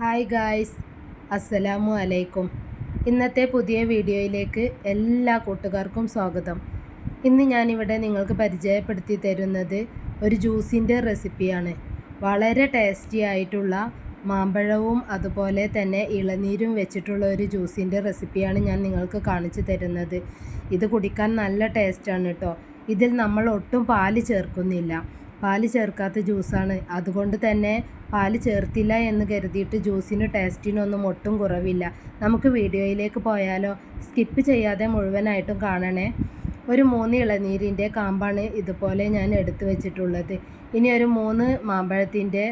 Hi guys അസ്സലാമു അലൈക്കും ഇന്നത്തെ പുതിയ വീഡിയോയിലേക്ക് എല്ലാ കൂട്ടുകാർക്കും സ്വാഗതം. ഇന്ന് ഞാനിവിടെ നിങ്ങൾക്ക് പരിചയപ്പെടുത്തി തരുന്നത് ഒരു ജ്യൂസിന്റെ റെസിപ്പിയാണ് വളരെ ടേസ്റ്റി ആയിട്ടുള്ള മാമ്പഴവും അതുപോലെ തന്നെ ഇളനീരും വെച്ചിട്ടുള്ള ഒരു ജ്യൂസിന്റെ റെസിപ്പിയാണ് ഞാൻ നിങ്ങൾക്ക് കാണിച്ചു തരുന്നത്. ഇത് കുടിക്കാൻ നല്ല ടേസ്റ്റാണ് കേട്ടോ ഇതിൽ നമ്മൾ ഒട്ടും പാൽ ചേർക്കുന്നില്ല. പാൽ ചേർക്കാത്ത ജ്യൂസാണ്. അതുകൊണ്ട് തന്നെ പാൽ ചേർത്തില്ല എന്ന് കരുതിയിട്ട് ജ്യൂസിന് ടേസ്റ്റിനൊന്നും ഒട്ടും കുറവില്ല. നമുക്ക് വീഡിയോയിലേക്ക് പോയാലോ? സ്കിപ്പ് ചെയ്യാതെ മുഴുവനായിട്ടും കാണണേ. ഒരു മൂന്ന് ഇളനീരിന്റെ കാമ്പാണ് ഇതുപോലെ ഞാൻ എടുത്തു വെച്ചിട്ടുള്ളത്. ഇനി ഒരു മൂന്ന് മാമ്പഴത്തിന്റെ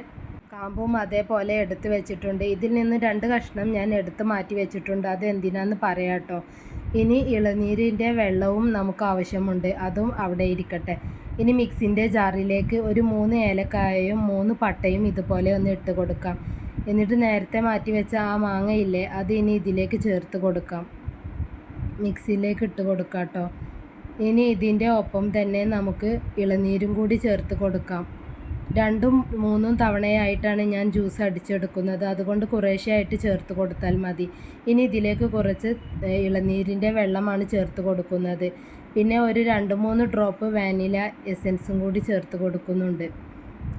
കാമ്പും അതേപോലെ എടുത്തു വെച്ചിട്ടുണ്ട്. ഇതിൽ നിന്ന് രണ്ട് കഷ്ണം ഞാൻ എടുത്ത് മാറ്റി വെച്ചിട്ടുണ്ട്. അത് എന്തിനാന്ന് പറയാട്ടോ? ഇനി ഇളനീരിന്റെ വെള്ളവും നമുക്ക് ആവശ്യമുണ്ട്. അതും അവിടെ ഇരിക്കട്ടെ. ഇനി മിക്സിന്റെ ജാറിലേക്ക് ഒരു മൂന്ന് ഏലക്കായയും മൂന്ന് പട്ടയും ഇതുപോലെ ഒന്ന് ഇട്ട് കൊടുക്കാം. എന്നിട്ട് നേരത്തെ മാറ്റി വെച്ച ആ മാങ്ങയില്ലേ അത് ഇനി ഇതിലേക്ക് ചേർത്ത് കൊടുക്കാം. മിക്സിയിലേക്ക് ഇട്ട് കൊടുക്കാം കേട്ടോ. ഇനി ഇതിന്റെ ഒപ്പം തന്നെ നമുക്ക് ഇളനീരും കൂടി ചേർത്ത് കൊടുക്കാം. രണ്ടും മൂന്നും തവണയായിട്ടാണ് ഞാൻ ജ്യൂസ് അടിച്ചെടുക്കുന്നത്. അതുകൊണ്ട് കുറേശ്ശെയായിട്ട് ചേർത്ത് കൊടുത്താൽ മതി. ഇനി ഇതിലേക്ക് കുറച്ച് ഇളനീരിന്റെ വെള്ളമാണ് ചേർത്ത് കൊടുക്കുന്നത്. പിന്നെ ഒരു രണ്ട് മൂന്ന് ഡ്രോപ്പ് വാനില എസെൻസും കൂടി ചേർത്ത് കൊടുക്കുന്നുണ്ട്.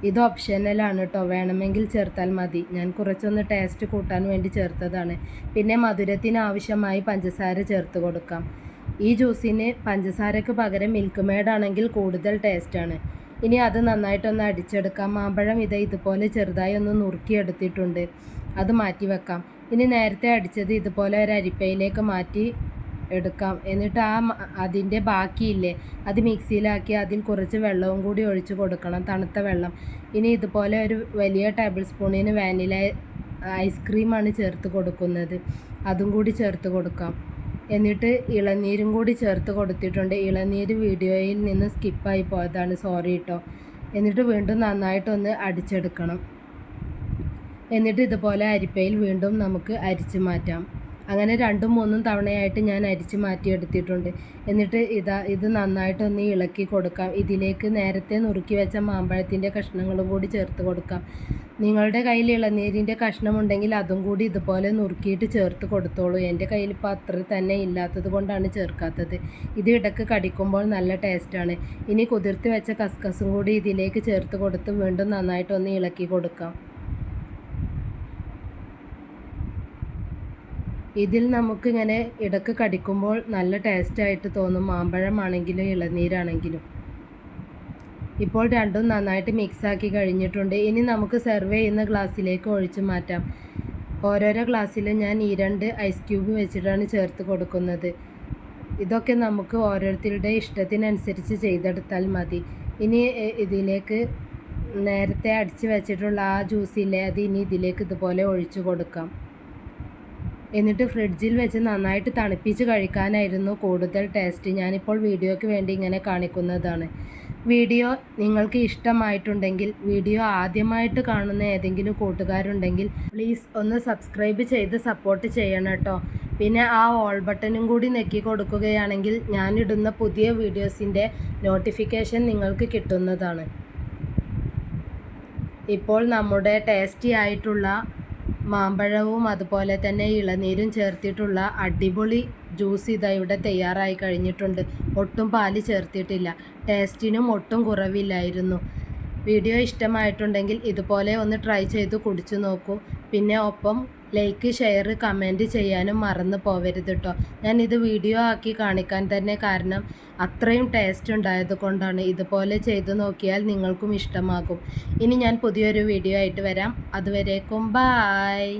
ഇത് ഓപ്ഷനലാണ് കേട്ടോ വേണമെങ്കിൽ ചേർത്താൽ മതി. ഞാൻ കുറച്ചൊന്ന് ടേസ്റ്റ് കൂട്ടാൻ വേണ്ടി ചേർത്തതാണ്. പിന്നെ മധുരത്തിന് ആവശ്യമായി പഞ്ചസാര ചേർത്ത് കൊടുക്കാം. ഈ ജ്യൂസിന് പഞ്ചസാരയ്ക്ക് പകരം മിൽക്ക് മേഡ് ആണെങ്കിൽ കൂടുതൽ ടേസ്റ്റാണ് ഇനി അത് നന്നായിട്ടൊന്ന് അടിച്ചെടുക്കാം. മാമ്പഴം ഇത് ഇതുപോലെ ചെറുതായി ഒന്ന് നുറുക്കിയെടുത്തിട്ടുണ്ട്. അത് മാറ്റി വെക്കാം. ഇനി നേരത്തെ അടിച്ചത് ഇതുപോലെ ഒരു അരിപ്പയിലേക്ക് മാറ്റി എടുക്കാം. എന്നിട്ട് ആ അതിന്റെ ബാക്കിയില്ലേ അത് മിക്സിയിലാക്കി അതിൽ കുറച്ച് വെള്ളവും കൂടി ഒഴിച്ച് കൊടുക്കണം തണുത്ത വെള്ളം. ഇനി ഇതുപോലെ ഒരു വലിയ ടേബിൾ സ്പൂണിന് വാനില ഐസ്ക്രീമാണ് ചേർത്ത് കൊടുക്കുന്നത്. അതും കൂടി ചേർത്ത് കൊടുക്കാം. എന്നിട്ട് ഇളനീരും കൂടി ചേർത്ത് കൊടുത്തിട്ടുണ്ട്. ഇളനീര് വീഡിയോയിൽ നിന്ന് സ്കിപ്പായി പോയതാണ്. സോറി കേട്ടോ എന്നിട്ട് വീണ്ടും നന്നായിട്ടൊന്ന് അടിച്ചെടുക്കണം. എന്നിട്ട് ഇതുപോലെ അരിപ്പയിൽ വീണ്ടും നമുക്ക് അരിച്ച് മാറ്റാം. അങ്ങനെ രണ്ടും മൂന്നും തവണയായിട്ട് ഞാൻ അരിച്ച് മാറ്റിയെടുത്തിട്ടുണ്ട്. എന്നിട്ട് ഇതാ ഇത് നന്നായിട്ടൊന്ന് ഇളക്കി കൊടുക്കാം. ഇതിലേക്ക് നേരത്തെ നുറുക്കി വെച്ച മാമ്പഴത്തിന്റെ കഷ്ണങ്ങളും കൂടി ചേർത്ത് കൊടുക്കാം. നിങ്ങളുടെ കയ്യിൽ ഇളനീരിന്റെ കഷ്ണമുണ്ടെങ്കിൽ അതും കൂടി ഇതുപോലെ നുറുക്കിയിട്ട് ചേർത്ത് കൊടുത്തോളൂ. എന്റെ കയ്യിൽ ഇപ്പോൾ അത്ര തന്നെ ഇല്ലാത്തത് കൊണ്ടാണ് ചേർക്കാത്തത്. ഇത് ഇടയ്ക്ക് കടിക്കുമ്പോൾ നല്ല ടേസ്റ്റാണ്. ഇനി കുതിർത്ത് വെച്ച കസ്കസും കൂടി ഇതിലേക്ക് ചേർത്ത് കൊടുത്ത് വീണ്ടും നന്നായിട്ടൊന്ന് ഇളക്കി കൊടുക്കാം. ഇതിൽ നമുക്കിങ്ങനെ ഇടയ്ക്ക് കടിക്കുമ്പോൾ നല്ല ടേസ്റ്റായിട്ട് തോന്നും. മാമ്പഴമാണെങ്കിലും ഇളനീരാണെങ്കിലും. ഇപ്പോൾ രണ്ടും നന്നായിട്ട് മിക്സാക്കി കഴിഞ്ഞിട്ടുണ്ട്. ഇനി നമുക്ക് സെർവ് ചെയ്യുന്ന ഗ്ലാസ്സിലേക്ക് ഒഴിച്ചു മാറ്റാം. ഓരോരോ ഗ്ലാസ്സിലും ഞാൻ ഈ രണ്ട് ഐസ് ക്യൂബ് വെച്ചിട്ടാണ് ചേർത്ത് കൊടുക്കുന്നത്. ഇതൊക്കെ നമുക്ക് ഓരോരുത്തരുടെ ഇഷ്ടത്തിനനുസരിച്ച് ചെയ്തെടുത്താൽ മതി. ഇനി ഇതിലേക്ക് നേരത്തെ അടിച്ച് വെച്ചിട്ടുള്ള ആ ജ്യൂസില്ലേ അത് ഇനി ഇതിലേക്ക് ഇതുപോലെ ഒഴിച്ചു കൊടുക്കാം. എന്നിട്ട് ഫ്രിഡ്ജിൽ വെച്ച് നന്നായിട്ട് തണുപ്പിച്ച് കഴിക്കാനായിരുന്നു കൂടുതൽ ടേസ്റ്റ് ഞാനിപ്പോൾ വീഡിയോയ്ക്ക് വേണ്ടി ഇങ്ങനെ കാണിക്കുന്നതാണ്. വീഡിയോ നിങ്ങൾക്ക് ഇഷ്ടമായിട്ടുണ്ടെങ്കിൽ വീഡിയോ ആദ്യമായിട്ട് കാണുന്ന ഏതെങ്കിലും കൂട്ടുകാരുണ്ടെങ്കിൽ പ്ലീസ് ഒന്ന് സബ്സ്ക്രൈബ് ചെയ്ത് സപ്പോർട്ട് ചെയ്യണം കേട്ടോ. പിന്നെ ആ ഓൾ ബട്ടണും കൂടി നെക്കി കൊടുക്കുകയാണെങ്കിൽ ഞാനിടുന്ന പുതിയ വീഡിയോസിന്റെ നോട്ടിഫിക്കേഷൻ നിങ്ങൾക്ക് കിട്ടുന്നതാണ്. ഇപ്പോൾ നമ്മുടെ ടേസ്റ്റി ആയിട്ടുള്ള മാമ്പഴവും അതുപോലെ തന്നെ ഇളനീരും ചേർത്തിട്ടുള്ള അടിപൊളി ജ്യൂസ് ഇതാ ഇവിടെ തയ്യാറായി കഴിഞ്ഞിട്ടുണ്ട്. ഒട്ടും പാൽ ചേർത്തിട്ടില്ല. ടേസ്റ്റിനും ഒട്ടും കുറവില്ലായിരുന്നു. വീഡിയോ ഇഷ്ടമായിട്ടുണ്ടെങ്കിൽ ഇതുപോലെ ഒന്ന് ട്രൈ ചെയ്ത് കുടിച്ചു നോക്കൂ. പിന്നെ ഒപ്പം ലൈക്ക് ഷെയർ കമന്റ് ചെയ്യാനും മറന്നു പോവരുത് കേട്ടോ ഞാൻ ഇത് വീഡിയോ ആക്കി കാണിക്കാൻ തന്നെ കാരണം അത്രയും ടേസ്റ്റ് ഉണ്ടായത് കൊണ്ടാണ്. ഇതുപോലെ ചെയ്തു നോക്കിയാൽ നിങ്ങൾക്കും ഇഷ്ടമാകും. ഇനി ഞാൻ പുതിയൊരു വീഡിയോ ആയിട്ട് വരാം. അതുവരേക്കും ബായ്.